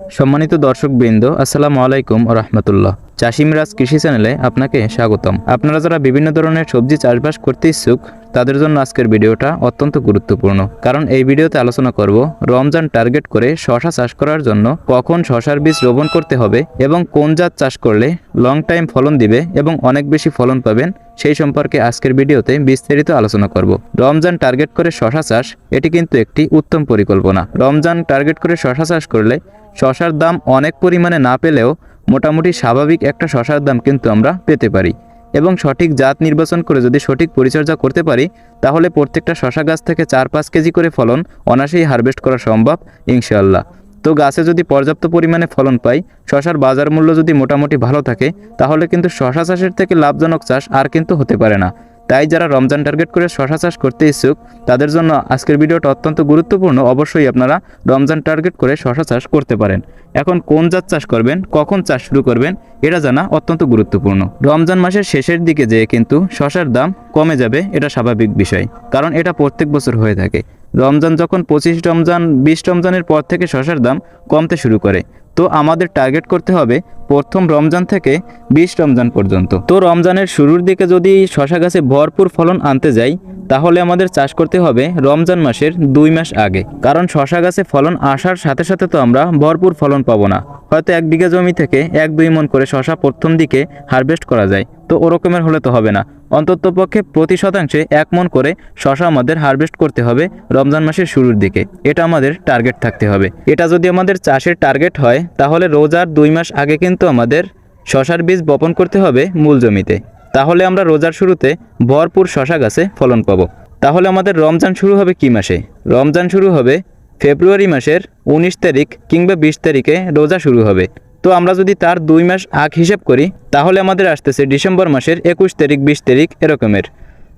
সম্মানিত দর্শক বৃন্দ আসসালামু আলাইকুম রহমতুল্লাহ চাষিমরাজ কৃষি চ্যানেলে আপনাকে স্বাগতম। আপনারা যারা বিভিন্ন ধরনের সবজি চাষবাস করতে ইচ্ছুক তাদের জন্য আজকের ভিডিওটা অত্যন্ত গুরুত্বপূর্ণ। কারণ এই ভিডিওতে আলোচনা করব রমজান টার্গেট করে শশা চাষ করার জন্য কখন শশার বীজ রোপণ করতে হবে এবং কোন জাত চাষ করলে লং টাইম ফলন দিবে এবং অনেক বেশি ফলন পাবেন, সেই সম্পর্কে আজকের ভিডিওতে বিস্তারিত আলোচনা করব। রমজান টার্গেট করে শশা চাষ, এটি কিন্তু একটি উত্তম পরিকল্পনা। রমজান টার্গেট করে শশা চাষ করলে শশার দাম অনেক পরিমাণে না পেলেও মোটামুটি স্বাভাবিক একটা শশার দাম কিন্তু আমরা পেতে পারি। এবং সঠিক জাত নির্বাচন করে যদি সঠিক পরিচর্যা করতে পারি, তাহলে প্রত্যেকটা শশা গাছ থেকে চার পাঁচ কেজি করে ফলন অনাসেই হারভেস্ট করা সম্ভব ইনশাল্লাহ তো গাছে যদি পর্যাপ্ত পরিমাণে ফলন পাই, শশার বাজার মূল্য যদি মোটামুটি ভালো থাকে, তাহলে কিন্তু শশা চাষের থেকে লাভজনক চাষ আর কিন্তু হতে পারে না। তাই যারা রমজান টার্গেট করে শশা চাষ করতে ইচ্ছুক, তাদের জন্য আজকের ভিডিওটা অত্যন্ত গুরুত্বপূর্ণ। অবশ্যই আপনারা রমজান টার্গেট করে শশা চাষ করতে পারেন। এখন কোন জাত চাষ করবেন, কখন চাষ শুরু করবেন, এটা জানা অত্যন্ত গুরুত্বপূর্ণ। রমজান মাসের শেষের দিকে যেয়ে কিন্তু শশার দাম কমে যাবে, এটা স্বাভাবিক বিষয়। কারণ এটা প্রত্যেক বছর হয়ে থাকে। রমজান যখন পঁচিশ রমজান, বিশ রমজানের পর থেকে শশার দাম কমতে শুরু করে। তো আমাদের টার্গেট করতে হবে প্রথম রমজান থেকে বিশ রমজান পর্যন্ত। তো রমজানের শুরুর দিকে যদি শশা গাছে ভরপুর ফলন আনতে যাই, তাহলে আমাদের চাষ করতে হবে রমজান মাসের দুই মাস আগে। কারণ শশা গাছে ফলন আসার সাথে সাথে তো আমরা ভরপুর ফলন পাবো না। হয়তো এক বিঘা জমি থেকে এক দুই মন করে শশা প্রথম দিকে হারভেস্ট করা যায়। তো ওরকমের হলে তো হবে না। অন্ততপক্ষে প্রতি শতাংশে এক মন করে শশা আমাদের হারভেস্ট করতে হবে রমজান মাসের শুরুর দিকে। এটা আমাদের টার্গেট থাকতে হবে। এটা যদি আমাদের চাষের টার্গেট হয়, তাহলে রোজার দুই মাস আগে কিন্তু আমাদের শশার বীজ বপন করতে হবে মূল জমিতে। তাহলে আমরা রোজার শুরুতে ভরপুর শশা গাছে ফলন পাবো। তাহলে আমাদের রমজান শুরু হবে কি মাসে? রমজান শুরু হবে ফেব্রুয়ারি মাসের উনিশ তারিখ কিংবা বিশ তারিখে রোজা শুরু হবে। তো আমরা যদি তার দুই মাস আগ হিসেব করি, তাহলে আমাদের আসতেছে ডিসেম্বর মাসের একুশ তারিখ, বিশ তারিখ এরকমের।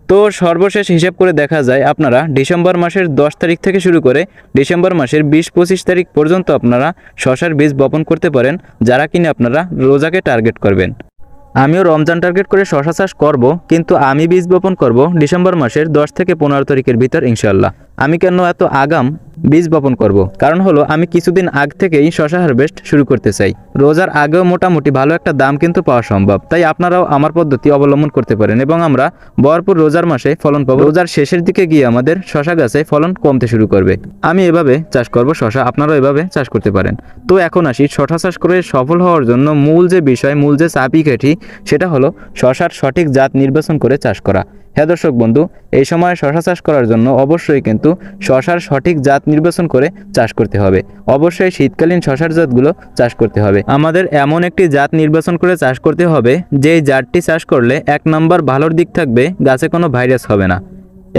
তো সর্বশেষ হিসাব করে দেখা যায় আপনারা ডিসেম্বর মাসের দশ তারিখ থেকে শুরু করে ডিসেম্বর মাসের বিশ পঁচিশ তারিখ পর্যন্ত আপনারা শশার বীজ বপন করতে পারেন, যারা কিনে আপনারা রোজাকে টার্গেট করবেন। আমিও রমজান টার্গেট করে শশা চাষ করব, কিন্তু আমি বীজ বপন করব ডিসেম্বর মাসের দশ থেকে পনেরো তারিখের ভিতর ইনশাল্লাহ আমি কেন এত আগাম বীজ বপন করব? কারণ হলো, আমি কিছুদিন আগ থেকেই শশা হারভেস্ট শুরু করতে চাই। রোজার আগেও মোটামুটি ভালো একটা দাম কিন্তু পাওয়া সম্ভব। তাই আপনারাও আমার পদ্ধতি অবলম্বন করতে পারেন এবং আমরা ভরপুর রোজার মাসে ফলন পাবো। রোজার শেষের দিকে গিয়ে আমাদের শশা গাছে ফলন কমতে শুরু করবে। আমি এভাবে চাষ করব, শশা আপনারাও এভাবে চাষ করতে পারেন। তো এখন আসি, শশা চাষ করে সফল হওয়ার জন্য মূল যে বিষয়, মূল যে চাপি কাঠি, সেটা হলো শশার সঠিক জাত নির্বাচন করে চাষ করা। হ্যাঁ দর্শক বন্ধু, এই সময় শশা চাষ করার জন্য অবশ্যই কিন্তু শশার সঠিক জাত নির্বাচন করে চাষ করতে হবে। অবশ্যই শীতকালীন শশার জাতগুলো চাষ করতে হবে। আমাদের এমন একটি জাত নির্বাচন করে চাষ করতে হবে, যেই জাতটি চাষ করলে এক নম্বর ভালোর দিক থাকবে, গাছে কোনো ভাইরাস হবে না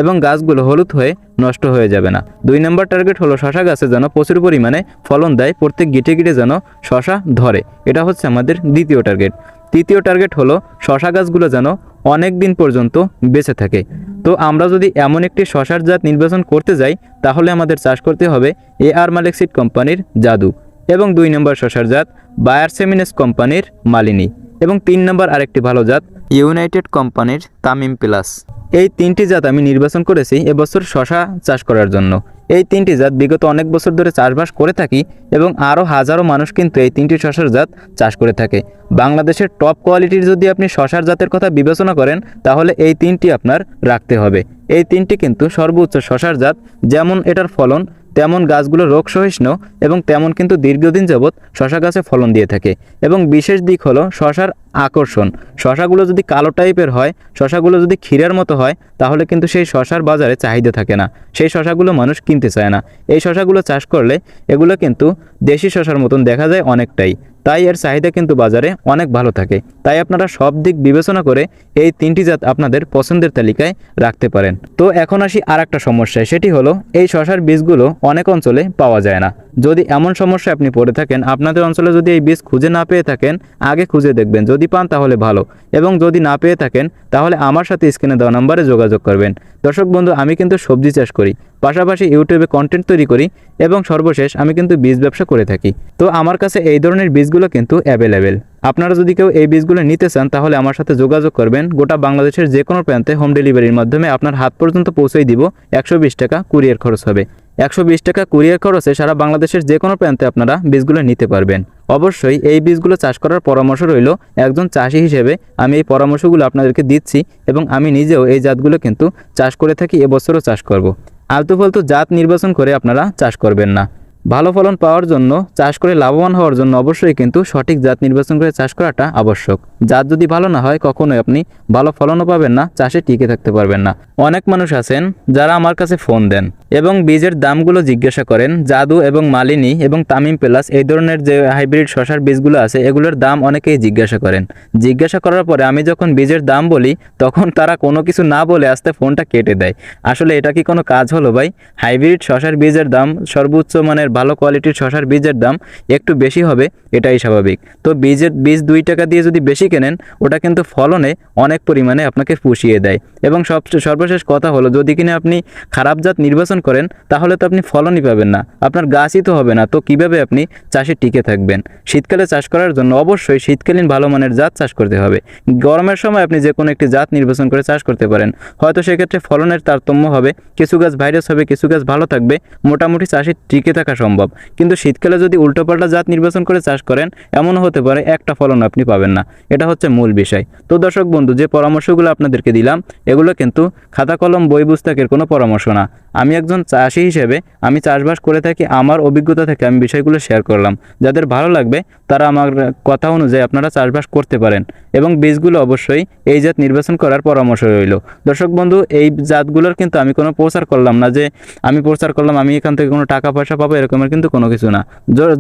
এবং গাছগুলো হলুদ হয়ে নষ্ট হয়ে যাবে না। দুই নম্বর টার্গেট হলো শশা গাছে যেন প্রচুর পরিমাণে ফলন দেয়, প্রত্যেক গিটে গিটে যেন শশা ধরে। এটা হচ্ছে আমাদের দ্বিতীয় টার্গেট। তৃতীয় টার্গেট হলো শশা গাছগুলো যেন অনেক দিন পর্যন্ত বেঁচে থাকে। তো আমরা যদি এমন একটি শশার জাত নির্বাচন করতে যাই, তাহলে আমাদের চাষ করতে হবে এ আর মালেক্সিড কোম্পানির জাদু এবং দুই নম্বর শশার জাত বায়ার সেমিনেস কোম্পানির মালিনী এবং তিন নম্বর আরেকটি ভালো জাত ইউনাইটেড কোম্পানির তামিম প্লাস। এই তিনটি জাত আমি নির্বাচন করেছি এবছর শশা চাষ করার জন্য। এই তিনটি জাত বিগত অনেক বছর ধরে চাষবাস করে থাকি এবং আরও হাজারো মানুষ কিন্তু এই তিনটি শশার জাত চাষ করে থাকে। বাংলাদেশের টপ কোয়ালিটির যদি আপনি শশার জাতের কথা বিবেচনা করেন, তাহলে এই তিনটি আপনার রাখতে হবে। এই তিনটি কিন্তু সর্বোচ্চ শশার জাত, যেমন এটার ফলন তেমন গাছগুলো রোগ সহিষ্ণু এবং তেমন কিন্তু দীর্ঘদিন যাবৎ শশা গাছে ফলন দিয়ে থাকে। এবং বিশেষ দিক হলো শশার আকর্ষণ। শশাগুলো যদি কালো টাইপের হয়, শশাগুলো যদি ক্ষীরার মতো হয়, তাহলে কিন্তু সেই শশার বাজারে চাহিদা থাকে না। সেই শশাগুলো মানুষ কিনতে চায় না। এই শশাগুলো চাষ করলে এগুলো কিন্তু দেশি শশার মতন দেখা যায় অনেকটাই। তাই এর চাহিদা কিন্তু বাজারে অনেক ভালো থাকে। তাই আপনারা সব দিক বিবেচনা করে এই তিনটি জাত আপনাদের পছন্দের তালিকায় রাখতে পারেন। তো এখন আসি আর একটা সমস্যায়, সেটি হলো এই শশার বীজগুলো অনেক অঞ্চলে পাওয়া যায় না। যদি এমন সমস্যা আপনি পড়ে থাকেন, আপনাদের অঞ্চলে যদি এই বীজ খুঁজে না পেয়ে থাকেন, আগে খুঁজে দেখবেন। যদি পান তাহলে ভালো। এবং যদি না পেয়ে থাকেন, তাহলে আমার সাথে স্ক্রিনে দেওয়া নাম্বারে যোগাযোগ করবেন। দর্শক বন্ধু, আমি কিন্তু সবজি চাষ করি। পাশাপাশি ইউটিউবে কন্টেন্ট তৈরি করি এবং সর্বশেষ আমি কিন্তু বীজ ব্যবসা করে থাকি। তো আমার কাছে এই ধরনের বীজগুলো কিন্তু অ্যাভেলেবেল আপনারা যদি কেউ এই বীজগুলো নিতে চান, তাহলে আমার সাথে যোগাযোগ করবেন। গোটা বাংলাদেশের যে কোনো প্রান্তে হোম ডেলিভারির মাধ্যমে আপনার হাত পর্যন্ত পৌঁছেই দিব। একশো বিশ টাকা কুরিয়ার খরচ হবে। একশো বিশ টাকা কুরিয়ার খরচে সারা বাংলাদেশের যে কোনো প্রান্তে আপনারা বীজগুলো নিতে পারবেন। অবশ্যই এই বীজগুলো চাষ করার পরামর্শ রইল একজন চাষি হিসেবে। আমি এই পরামর্শগুলো আপনাদেরকে দিচ্ছি এবং আমি নিজেও এই জাতগুলো কিন্তু চাষ করে থাকি, এবছরও চাষ করব। আলতু ফালতু জাত নির্বাচন করে আপনারা চাষ করবেন না। ভালো ফলন পাওয়ার জন্য, চাষ করে লাভবান হওয়ার জন্য অবশ্যই কিন্তু সঠিক জাত নির্বাচন করে চাষ করাটা আবশ্যক। জাত যদি ভালো না হয়, কখনোই আপনি ভালো ফলনও পাবেন না, চাষে টিকে থাকতে পারবেন না। অনেক মানুষ আছেন যারা আমার কাছে ফোন দেন এবং বীজের দামগুলো জিজ্ঞাসা করেন, জাদু এবং মালিনী এবং তামিম প্লাস এই ধরনের যে হাইব্রিড শশার বীজগুলো আছে, এগুলোর দাম অনেকেই জিজ্ঞাসা করেন। জিজ্ঞাসা করার পরে আমি যখন বীজের দাম বলি, তখন তারা কোনো কিছু না বলে আস্তে ফোনটা কেটে দেয়। আসলে এটা কি কোনো কাজ হলো ভাই? হাইব্রিড শশার বীজের দাম সর্বোচ্চ মানের ভালো কোয়ালিটির শশার বীজের দাম একটু বেশি হবে, এটাই স্বাভাবিক। তো বীজের, বীজ দুই টাকা দিয়ে যদি বেশি কেনেন, ওটা কিন্তু ফলনে অনেক পরিমাণে আপনাকে পুষিয়ে দেয়। এবং সব, সর্বশেষ কথা হলো, যদি কিনা আপনি খারাপ জাত নির্বাচন করেন, তাহলে তো আপনি ফলনই পাবেন না। আপনার গাছই তো হবে না। তো কীভাবে আপনি চাষে টিকে থাকবেন? শীতকালে চাষ করার জন্য অবশ্যই শীতকালীন ভালো মানের জাত চাষ করতে হবে। গরমের সময় আপনি যে কোনো একটি জাত নির্বাচন করে চাষ করতে পারেন। হয়তো সেক্ষেত্রে ফলনের তারতম্য হবে, কিছু গাছ ভাইরাস হবে, কিছু গাছ ভালো থাকবে, মোটামুটি চাষে টিকে থাকা সম্ভব। কিন্তু শীতকালে যদি উল্টোপাল্টা জাত নির্বাচন করে চাষ করেন, এমনও হতে পারে একটা ফলন আপনি পাবেন না। এটা হচ্ছে মূল বিষয়। তো দর্শক বন্ধু, যে পরামর্শগুলো আপনাদেরকে দিলাম, এগুলো কিন্তু খাতা, কলম, বই, পুস্তকের কোনো পরামর্শ না। আমি একজন চাষি হিসেবে আমি চাষবাস করে থাকি, আমার অভিজ্ঞতা থেকে আমি বিষয়গুলো শেয়ার করলাম। যাদের ভালো লাগবে, তারা আমার কথা অনুযায়ী আপনারা চাষবাস করতে পারেন এবং বীজগুলো অবশ্যই এই জাত নির্বাচন করার পরামর্শ রইল। দর্শক বন্ধু, এই জাতগুলোর কিন্তু আমি কোনো প্রচার করলাম না যে আমি প্রচার করলাম, আমি এখান থেকে কোনো টাকা পয়সা পাবো এরকমের কিন্তু কোনো কিছু না।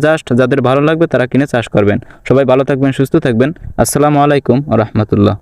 জাস্ট যাদের ভালো লাগবে তারা কিনে চাষ করবেন। সবাই ভালো থাকবেন, সুস্থ থাকবেন। আসসালামু আলাইকুম রহমতুল্লাহ।